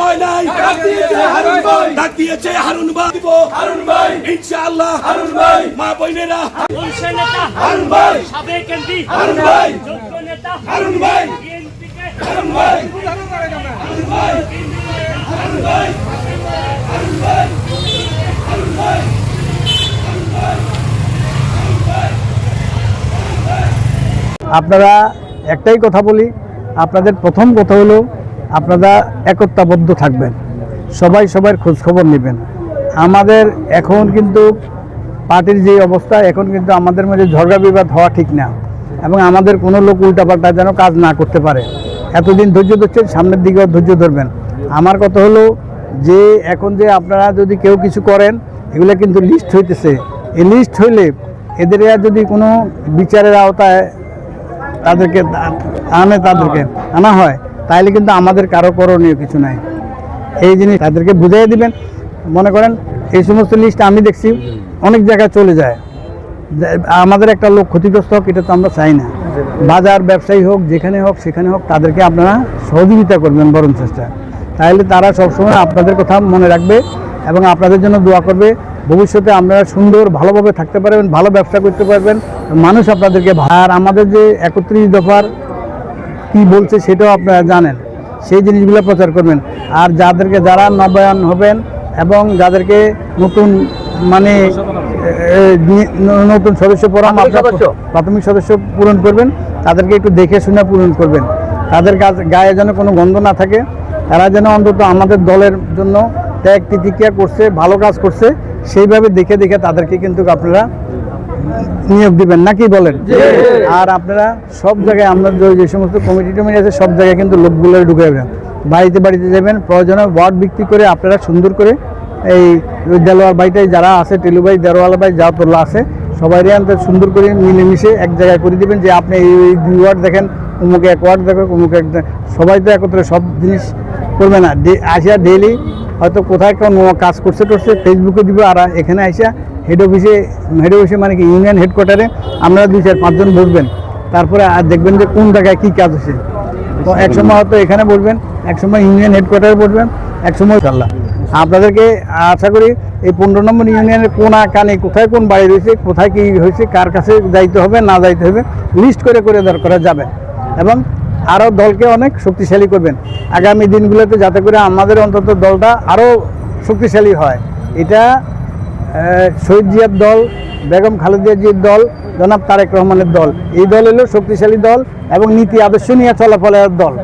সময় নাই ডাক দিয়েছে হারুন ভাই। ডাক দিয়েছে হারুন ভাই দিব হারুন ভাই ইনশাআল্লাহ হারুন ভাই মা বোনেরা বংশের নেতা হারুন ভাই সাবেক এমপি হারুন ভাই যোগ্য নেতা হারুন ভাই বিএনপিকে হারুন ভাই আপনারা একটাই কথা বলি আপনাদের প্রথম কথা হলো আপনারা একতাবদ্ধ থাকবেন। সবাই সবার খোঁজ খবর নেবেন। আমাদের এখন কিন্তু পার্টির যে অবস্থা, এখন কিন্তু আমাদের মধ্যে ঝগড়া বিবাদ হওয়া ঠিক না এবং আমাদের কোনো লোক উল্টাপাল্টা যেন কাজ না করতে পারে। এতদিন ধৈর্য ধরছেন, সামনের দিকেও ধৈর্য ধরবেন। আমার কথা হলো যে, এখন যে আপনারা যদি কেউ কিছু করেন, এগুলো কিন্তু লিস্ট হইতেছে। এই লিস্ট হইলে এদের যদি কোনো বিচারের আওতায় তাদেরকে আনে তাদেরকে, আনা হয় তাহলে কিন্তু আমাদের কারও করণীয় কিছু নাই। এই জিনিস তাদেরকে বুঝিয়ে দিবেন। মনে করেন, এই সমস্ত লিস্ট আমি দেখছি, অনেক জায়গায় চলে যায়। আমাদের একটা লোক ক্ষতিগ্রস্ত হোক, এটা তো আমরা চাই না। বাজার, ব্যবসায়ী হোক, যেখানে হোক, সেখানে হোক, তাদেরকে আপনারা সহযোগিতা করবেন বরং চেষ্টা। তাহলে তারা সবসময় আপনাদের কথা মনে রাখবে এবং আপনাদের জন্য দোয়া করবে। ভবিষ্যতে আপনারা সুন্দর, ভালোভাবে থাকতে পারবেন, ভালো ব্যবসা করতে পারবেন। মানুষ আপনাদেরকে আর আমাদের যে একত্রিশ দফার কি বলছে সেটাও আপনারা জানেন। সেই জিনিসগুলো প্রচার করবেন। আর যাদেরকে যারা নবায়ন হবেন এবং যাদেরকে নতুন মানে নতুন সদস্য পরাম প্রাথমিক সদস্য? পূরণ করবেন তাদেরকে একটু দেখে শুনে পূরণ করবেন। তাদের গায়ে যেন কোনো গন্ধ না থাকে তারা যেন অন্তত আমাদের দলের জন্য ত্যাগ তিতিক্রিয়া করছে ভালো কাজ করছে সেইভাবে দেখে দেখে তাদেরকে কিন্তু আপনারা নিয়োগ দিবেন নাকি বলেন? আর আপনারা সব জায়গায় আমরা যে- সমস্ত কমিটি টমিটি আছে সব জায়গায় কিন্তু লোকগুলো ঢুকে যাবেন। বাড়িতে বাড়িতে যাবেন প্রয়োজনে ওয়ার্ড ভিত্তি করে আপনারা সুন্দর করে এই দেলোয়ার বাড়িটাই যারা আছে টেলুবাই দেরোয়ালা বাই যা তোলা আছে সবাই আনতে সুন্দর করে মিলেমিশে এক জায়গায় করে দিবেন যে আপনি এই এই দুই ওয়ার্ড দেখেন অমুকে এক ওয়ার্ড দেখেন অমুকে এক সবাই তো একত্রে সব জিনিস করবে না। আসিয়া ডেইলি হয়তো কোথায় কোন কাজ করছে করছে ফেসবুকে দিব আর এখানে আসিয়া হেড অফিসে হেড অফিসে মানে কি ইউনিয়ন হেডকোয়ার্টারে আপনারা দুই চার পাঁচজন বসবেন। তারপরে আর দেখবেন যে কোন জায়গায় কী কাজ হচ্ছে। তো এক সময় হয়তো এখানে বসবেন, এক সময় ইউনিয়ন হেডকোয়ার্টারে বসবেন, এক সময় ইনশাল্লাহ আপনাদেরকে আশা করি এই পনেরো নম্বর ইউনিয়নের কোন কানে কোথায় কোন বাড়ি রয়েছে, কোথায় কী হয়েছে, কার কাছে যাইতে হবে, না যাইতে হবে লিস্ট করে করে দর করা যাবে এবং আরও দলকে অনেক শক্তিশালী করবেন। আগামী দিনগুলোতে যাতে করে আমাদের অন্তত দলটা আরও শক্তিশালী হয়। এটা শহীদ জিয়ার দল, বেগম খালেদিয়া জিয়ার দল, জনাব তারেক রহমানের দল। এই দল হলো শক্তিশালী দল এবং নীতি আদর্শ নিয়ে চলাফলের দল।